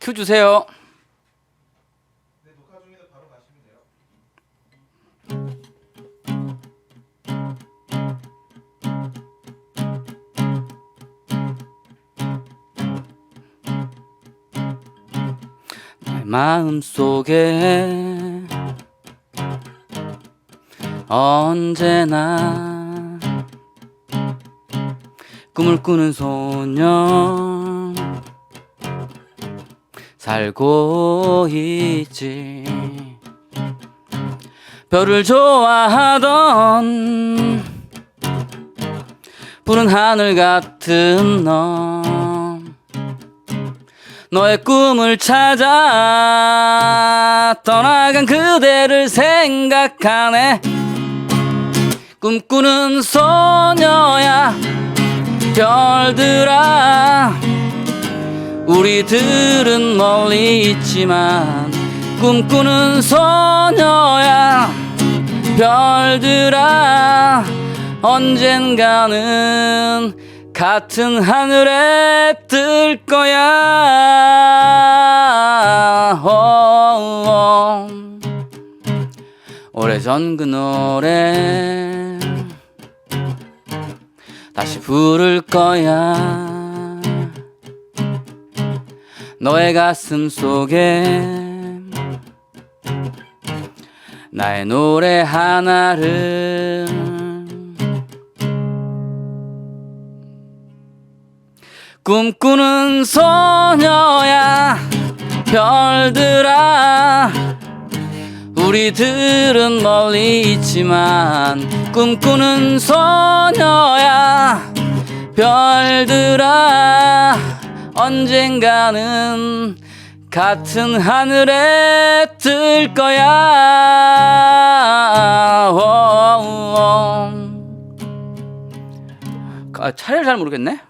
큐 주세요. 네, 녹화 중이라 바로 가시면 돼요. 내 마음 속에 언제나 꿈을 꾸는 소년 살고 있지. 별을 좋아하던 푸른 하늘 같은 너 너의 꿈을 찾아 떠나간 그대를 생각하네. 꿈꾸는 소녀야 별들아 우리들은 멀리 있지만 꿈꾸는 소녀야 별들아 언젠가는 같은 하늘에 뜰 거야. 오, 오. 오래전 그 노래. 다시 부를 거야 너의 가슴 속에 나의 노래 하나를 꿈꾸는 소녀야 별들아. 우리들은 멀리 있지만 꿈꾸는 소녀야 별들아 언젠가는 같은 하늘에 뜰 거야 오, 오. 아, 차례를 잘 모르겠네